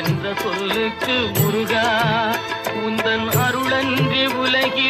என்ற சொல்லுக்கு முருகா உந்தன் அருளன்றி உலகில்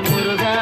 முருகா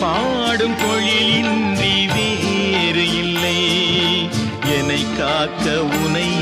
பாடும் தொழிலின்றி வேறு இல்லை. என்னை காக்க உனை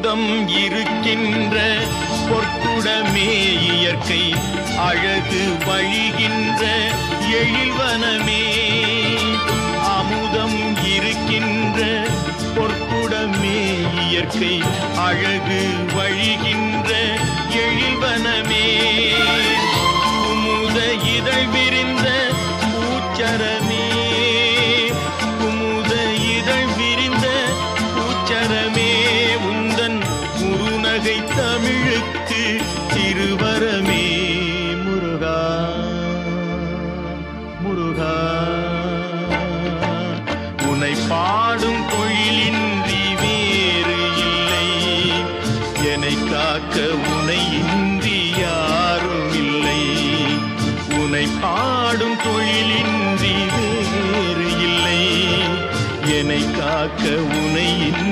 அமுதம் இருக்கின்ற பொற்குடமே இயற்கை அழகு வழிகின்ற எழில்வனமே. அமுதம் இருக்கின்ற பொற்குடமே இயற்கை அழகு வழிகின்ற எழில்வனமே. குமுத இதழ் விரிந்த உனை பாடும் தொழிலின்றி வேறு இல்லை. என்னை காக்க உனையின்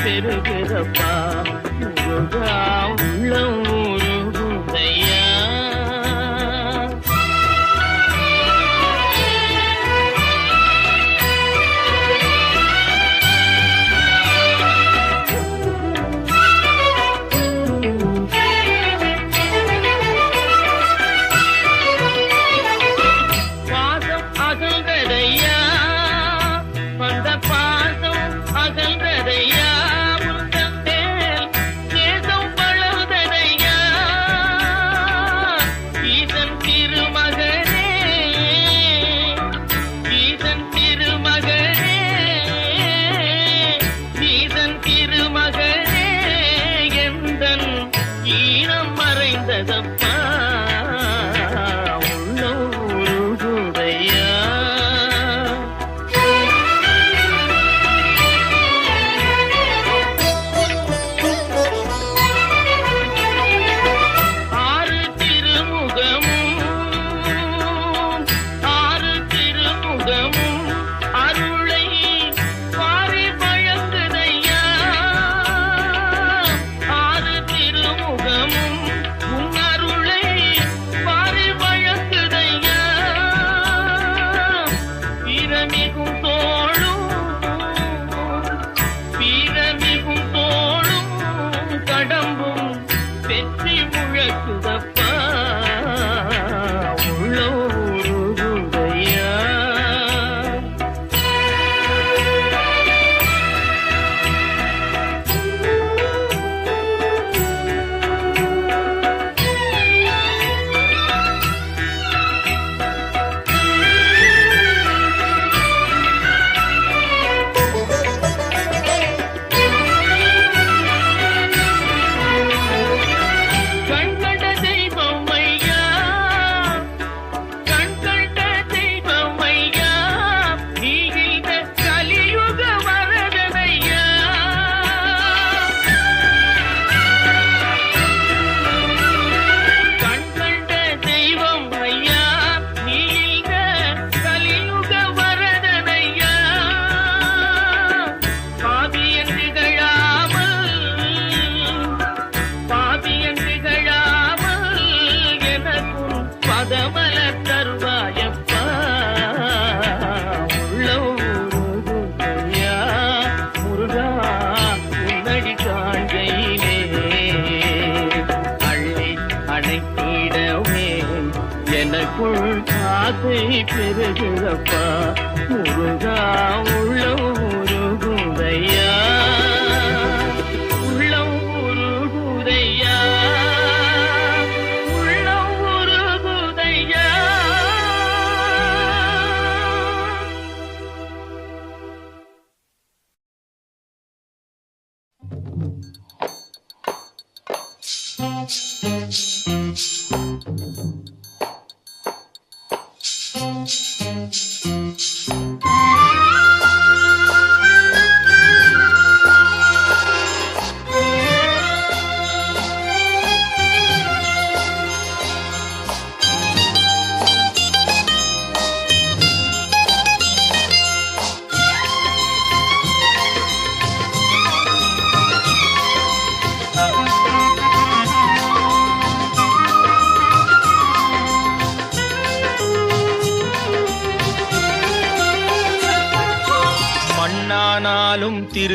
பெருகிறப்பா முருகா கிருகிருப்பா முருகா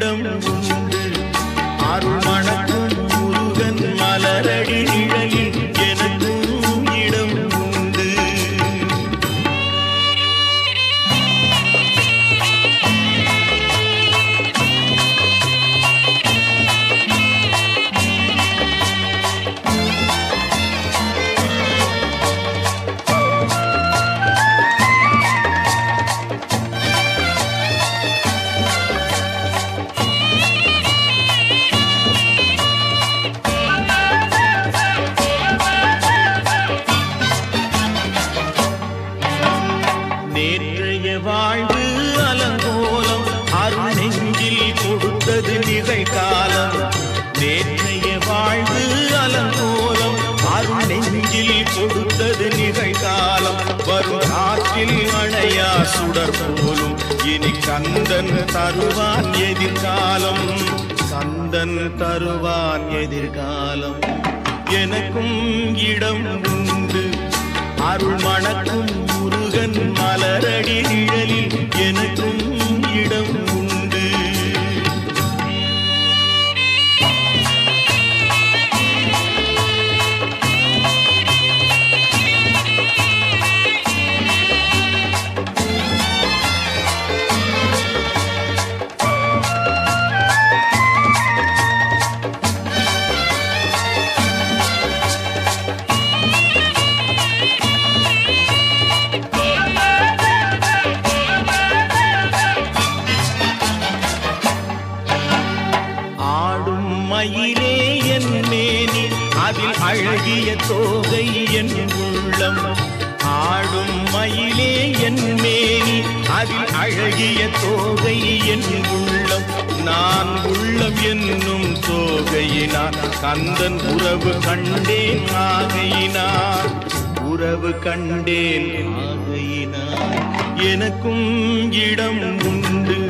இடம் உண்டு. அருள் ஆற்றில் காற்றில் அணையா சுடர் போலும். இனி கந்தன் தருவான் எதிர்காலம். கந்தன் தருவான் எதிர்காலம். எனக்கும் இடம் உண்டு. அருள் மணக்கும் முருகன் மலரடி நிழலில். எனக்கும் அழகிய தோகை என் உள்ளம் ஆடும் மயிலே என் மேனி. அதில் அழகிய தோகை என் உள்ளம். நான் உள்ளம் என்னும் தோகையினார் கந்தன் உறவு கண்டேன் ஆகையினார் உறவு கண்டேன் ஆகையினார் எனக்கும் இடம் உண்டு.